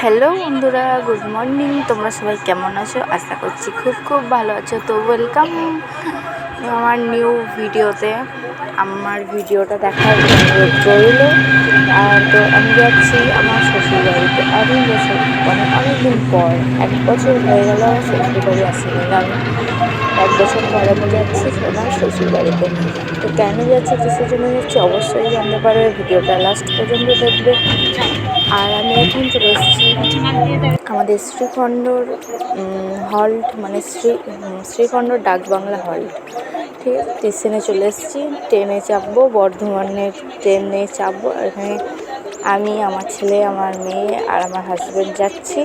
Hello বন্ধুরা, good morning. তোমরা সবাই কেমন আছো? আশা করছি খুব খুব ভালো আছো। তো ওয়েলকাম আমার নিউ ভিডিওতে আমার ভিডিওটা দেখার রইল। আর তো আমি যাচ্ছি আমার শ্বশুর বাড়িতে অনেক বছর মানে অনেকদিন পর, এক বছর হয়ে গেল আমার শ্বশুর বাড়ি আসেনি। আমি এক বছর পরে আমি যাচ্ছি আমার শ্বশুর বাড়িতে তো কেন যাচ্ছি কিসের জন্য যাচ্ছি অবশ্যই জানতে পারবে ভিডিওটা লাস্ট পর্যন্ত দেখবে। আর আমি এখন চলে এসেছি আমাদের শ্রীখণ্ডর হল্ট মানে শ্রী শ্রীখণ্ডর ডাকবাংলা হল্ট আছে স্টেশনে চলে এসেছি। ট্রেনে চাপবো, বর্ধমানের ট্রেনে চাপবো। এখানে আমি, আমার ছেলে, আমার মেয়ে আর আমার হাজব্যান্ড যাচ্ছি।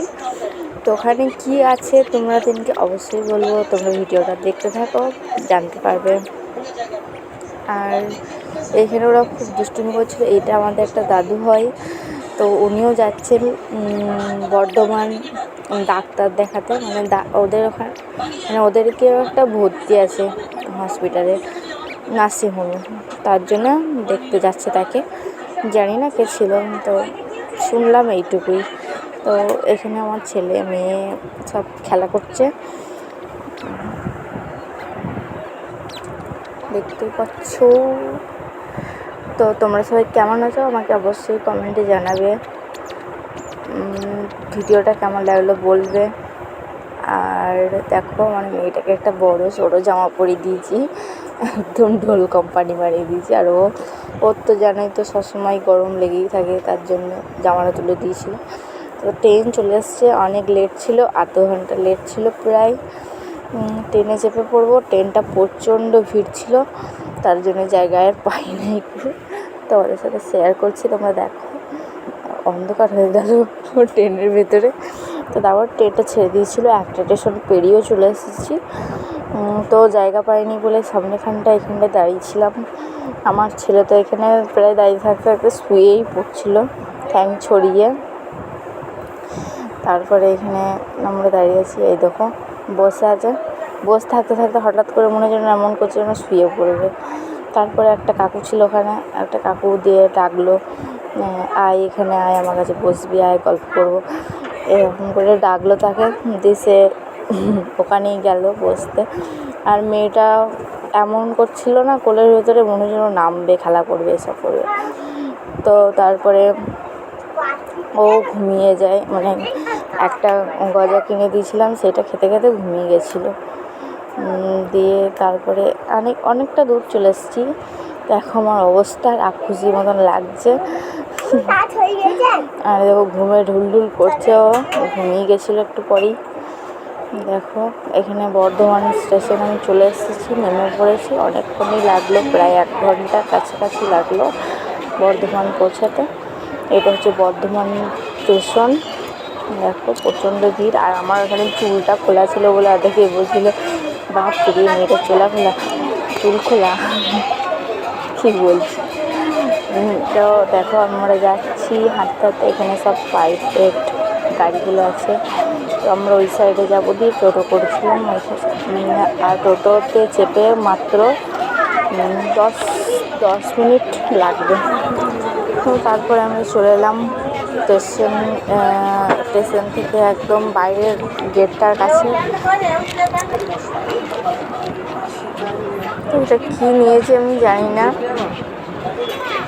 তো ওখানে কী আছে তোমরা দিনকে অবশ্যই বলব। তোমরা ভিডিওটা দেখতে থাকো, জানতে পারবে। আর এখানে ওরা খুব দুষ্টুমি করছিল। এটা আমাদের একটা দাদু হয়। তো উনিও যাচ্ছেন বর্ধমান ডাক্তার দেখাতে। মানে ওদের ওখানে মানে ওদেরকেও একটা ভর্তি আছে। হসপিটালে নার্সিংহোমে তার জন্য দেখতে যাচ্ছে তাকে। জানি না কে ছিল, তো শুনলাম এইটুকুই। তো এখানে আমার ছেলে, মেয়ে সব খেলা করছে। দেখতে পাচ্ছ? তো তোমরা সবাই কেমন আছো? আমাকে অবশ্যই কমেন্টে জানাবে। ভিডিওটা কেমন লাগল বলবে। আর দেখো আমার মেয়েটাকে একটা বড় সড়ো জামা পরিয়ে দিয়েছি, একদম ঢোল কোম্পানি বানিয়ে দিয়েছি। আর ও, ওর তো জানোই তো সবসময় গরম লেগেই থাকে, তার জন্য জামাটা তুলে দিয়েছিল তো ট্রেন চলে এসছে অনেক লেট ছিল, আধ ঘণ্টা লেট ছিল প্রায়। ট্রেনে চেপে পড়ব, ট্রেনটা প্রচণ্ড ভিড় ছিল, তার জন্য জায়গায় আর পাই না একটু। তোমাদের সাথে শেয়ার করছি, তোমরা দেখো। অন্ধকার হয়ে গেল ট্রেনের ভেতরে। তো তারপর ট্রেনটা ছেড়ে দিয়েছিলো একটা স্টেশন পেরিয়েও চলে এসেছি। তো জায়গা পাইনি বলে সামনেখানটা, এখানটায় দাঁড়িয়েছিলাম আমার ছেলে তো এখানে প্রায় দাঁড়িয়ে থাকতে থাকতে শুয়েই পড়ছিল ঠ্যাং ছড়িয়ে। তারপরে এখানে আমরা দাঁড়িয়ে আছি, এই দেখো, বসে আছে। বসে থাকতে থাকতে হঠাৎ করে মনে যেন এমন করছে যেন শুয়ে পড়বে। তারপরে একটা কাকু ছিল ওখানে, একটা কাকু দিয়ে ডাকলো, আয় এখানে, আয় আমার কাছে বসবি, আয় গল্প করব। এরকম করে ডাকলো তাকে দিয়ে সে ওখানেই গেল বসতে। আর মেয়েটা এমন করছিল না, কোলের ভেতরে মনে যেন নামবে, খেলা করবে, এসব করবে। তো তারপরে ও ঘুমিয়ে যায় মানে একটা গজা কিনে দিয়েছিলাম, সেটা খেতে খেতে ঘুমিয়ে গেছিল। দিয়ে তারপরে অনেক, অনেকটা দূর চলে এসেছি। দেখো আমার অবস্থা রাক্ষসি মতন লাগছে। আর দেখো, ঘুমে ঢুলঢুল করছে ও। ঘুমিয়ে গেছিল একটু পরেই। দেখো, এখানে বর্ধমান স্টেশন আমি চলে এসেছি, নেমে পড়েছি। অনেকক্ষণই লাগল, প্রায় এক ঘণ্টা কাছাকাছি লাগল বর্ধমান পৌঁছাতে। এটা হচ্ছে বর্ধমান স্টেশন। দেখো, প্রচণ্ড ভিড়। আর আমার ওখানে চুলটা খোলা ছিল বলে দেখে বলছিল বাপ রে মেয়েটা চোলা খোলা চুল খোলা। কী বলছি? তো দেখো, আমরা যাচ্ছি হাঁটতে হাঁটতে এখানে সব প্রাইভেট গাড়িগুলো আছে। তো আমরা ওই সাইডে যাব দিয়ে টোটো করেছিলাম আর টোটোতে চেপে মাত্র দশ দশ মিনিট লাগবে। তো তারপরে আমরা চলে এলাম স্টেশন স্টেশন থেকে একদম বাইরের গেটটার কাছে। তো এটা কী নিয়েছে আমি জানি না।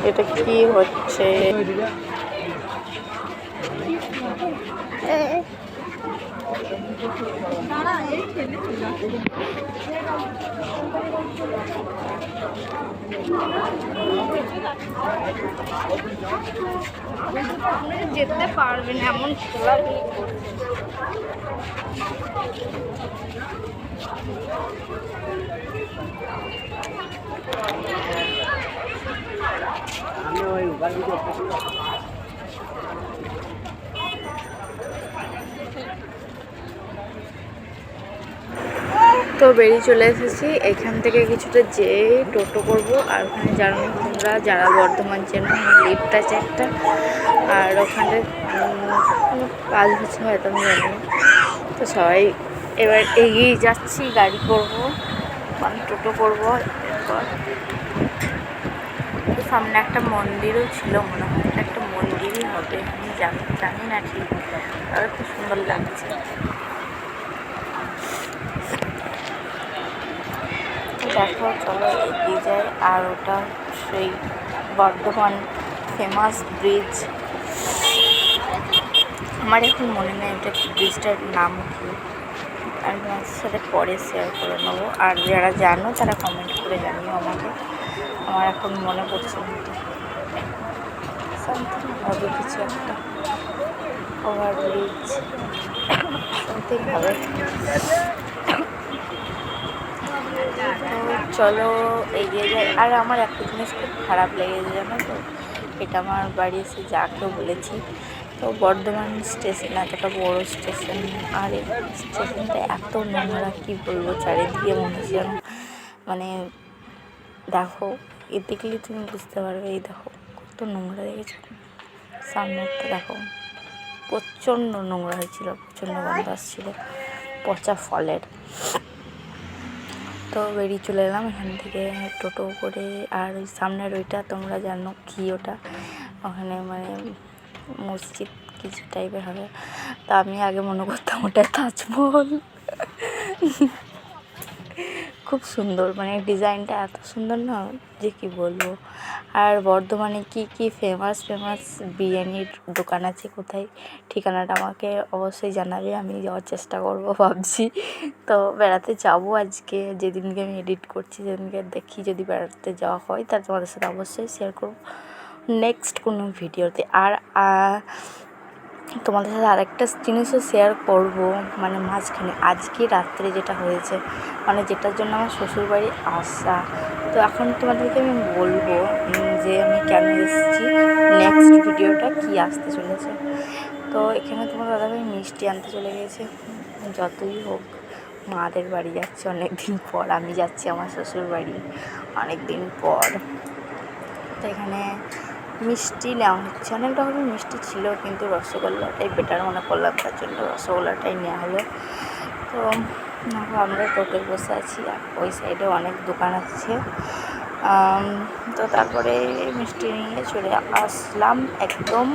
এটা কি হচ্ছে? যেতে পারবেন এমন করছে তো বেরিয়ে চলে এসেছি। এখান থেকে কিছুটা যেয়ে টোটো করব। আর ওখানে জানো তোমরা, যারা বর্ধমান চেন লিফট আছে একটা। আর ওখানে কাজ হচ্ছে হয়তো, আমি জানি তো সবাই এবার এগিয়ে যাচ্ছি, গাড়ি করব মানে টোটো করব। এরপর সামনে একটা মন্দিরও ছিল, মনে হয় এটা একটা মন্দিরই হবে, আমি জানি জানি না ঠিক। তবে খুব সুন্দর লাগছে। দেখো, চলো এগিয়ে যাই, আর ওটা সেই বর্ধমান ফেমাস ব্রিজ আমার এখন মনে নেই ওটা ব্রিজটার নাম কি। আমি তোমাদের সাথে পরে শেয়ার করে নেব, আর যারা জানো তারা কমেন্ট করে জানিও আমাকে। আমার এখন মনে পড়ছে সামথিং কিছু একটা ওভার ব্রিজ সামথিং হবে চলো, এগিয়ে যাই। আর আমার একটা জিনিস খুব খারাপ লেগেছে, জানো তো? এটা আমার বাড়ি এসে যাকেও বলেছি, তো বর্ধমান স্টেশন এতটা বড় স্টেশন। আর স্টেশনটা এত নোংরা, কী বলব, চারিদিকে মনে হচ্ছে যেন মানে দেখো, এ দেখলে তুমি বুঝতে পারবে, এই দেখো, কত নোংরা দেখেছ সামনেরটা দেখো, প্রচণ্ড নোংরা হয়েছিল, প্রচণ্ড গন্ধ আসছিল, পচা ফলের। তো বেরিয়ে চলে এলাম, এখান থেকে টোটো করে, আর ওই সামনের ওইটা তোমরা জানো কি ওটা? ওখানে মানে মসজিদ কিছু টাইপের হবে। তা আমি আগে মনে করতাম ওটা তাজমহল। খুব সুন্দর। মানে ডিজাইনটা এত সুন্দর না যে কি বলব? আর বর্ধমানে কি কি ফেমাস ফেমাস বিরিয়ানির দোকান আছে, কোথায়? ঠিকানাটা আমাকে অবশ্যই জানাবে, আমি যাওয়ার চেষ্টা করব ভাবছি। তো বেড়াতে যাব আজকে, যেদিনকে আমি এডিট করছি, সেদিনকে দেখি যদি বেড়াতে যাওয়া হয়, তাহলে তোমাদের সাথে অবশ্যই শেয়ার করব। নেক্সট কোনো ভিডিওতে, আর তোমাদের সাথে আরেকটা জিনিসও শেয়ার করব। মানে মাঝখানে, আজকে রাত্রে যেটা হয়েছে মানে যেটার জন্য আমার শ্বশুরবাড়ি আসা। তো এখন তোমাদেরকে আমি বলব যে আমি কেন এসেছি নেক্সট ভিডিওটা কি আসতে চলেছে। তো এখানে তোমার দাদাভাই মিষ্টি আনতে চলে গেছে। যতই হোক, মাদের বাড়ি যাচ্ছে অনেক দিন পর আমি যাচ্ছি আমার শ্বশুর বাড়ি অনেক দিন পর। তো এখানে মিষ্টি নেওয়া হচ্ছে। অনেক রকমের মিষ্টি ছিল কিন্তু রসগোল্লাটাই বেটার মনে করলাম, তার জন্য রসগোল্লাটাই নেওয়া হলো। তো আমরা টোটোয় বসে আছি আর ওই সাইডে অনেক দোকান আছে। তো তারপরে মিষ্টি নিয়ে চলে আসলাম একদম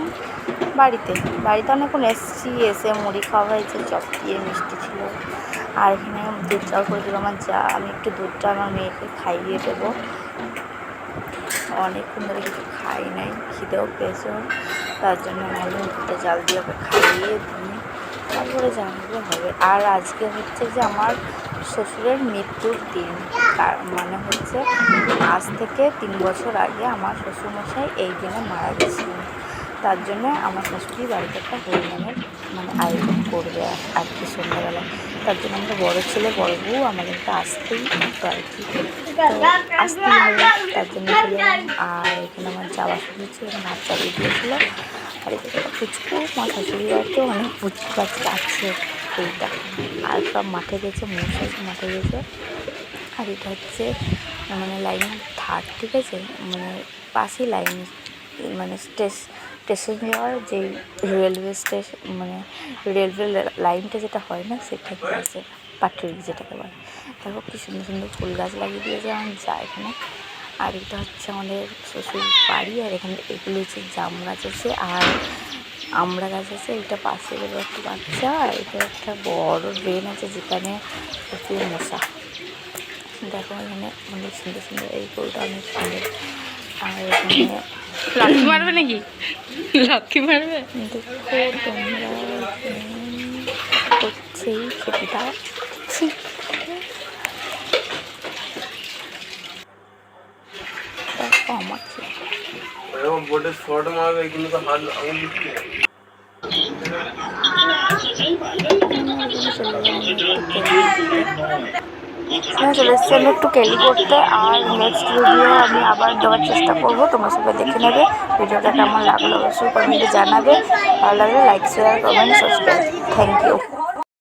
বাড়িতে। বাড়িতে অনেকক্ষণ এসেছি, এসে মুড়ি খাওয়া হয়েছে, চপ দিয়ে মিষ্টি ছিল। আর এখানে দুধ চাল করে দিল আমার যা, আমি একটু দুধটা আমার মেয়েকে খাইয়ে দেবো। অনেকক্ষণ ধরে কিছু খাই নাই, খিদেও পেয়েছে তার জন্য ভাবলাম দুধটা জাল দিয়ে ওকে খাইয়ে দিই। তারপরে জানলে হবে। আর আজকে হচ্ছে যে আমার শ্বশুরের মৃত্যুর দিন। তার মানে হচ্ছে আজ থেকে তিন বছর আগে আমার শ্বশুরমশাই এই দিনে মারা গেছিলেন তার জন্য আমার শাশুড়ি বাড়িতে একটা হরিনামের মানে আয়োজন করবে আর কি সন্ধ্যাবেলা তার জন্য আমরা বড়ো ছেলে, বড় বউ আমাদেরকে আসতেই হতো আর কি তো আসতেই হবে তার জন্য আর এখানে আমার যাওয়া শুরু হচ্ছে এখানে হাত চালিয়ে দিয়েছিলো। আর এখানে পুচকু আমার শাশুড়ি বাড়িতেও অনেক পুচকু বাচ্চা আছে এইটা। আর সব মাঠে গেছে মশাই মাঠে গেছে। আর এটা হচ্ছে মানে লাইন থার্ড, ঠিক আছে? মানে পাশেই লাইন মানে স্টেশ স্টেশন যাওয়ার যে রেলওয়ে স্টেশন মানে রেলওয়ে লাইনটা যেটা হয় না, সেটা আছে পাটুরি যেটাকে বলে। দেখো কি সুন্দর সুন্দর ফুল গাছ লাগিয়ে দিয়েছে আমার যা এখানে। আর এটা হচ্ছে আমাদের শ্বশুর বাড়ি, আর এখানে এগুলো হচ্ছে জাম গাছ আছে, আর আমরা গাছ আছে, এটা পাশে গেলে একটা বাচ্চা, আর এটা একটা বড় ড্রেন আছে যেখানে প্রচুর মশা। দেখো এখানে অনেক সুন্দর সুন্দর এই ফুলটা অনেক সুন্দর। আর এখানে লক্ষ্মী মারবে নাকি লক্ষ্মী মারবে দেখো তোমরা করছেই সেটা ছি দেখো আমার হ্যাঁ চলে এসেছি আমি একটু ক্যারি করতে আর নেক্সট ভিডিও আমি আবার দেওয়ার চেষ্টা করব, তোমার সবাই দেখে নেবে, ভিডিওটা কেমন লাগল অবশ্যই কমেন্টে জানাবে, ভালো লাগলে like share comment subscribe thank you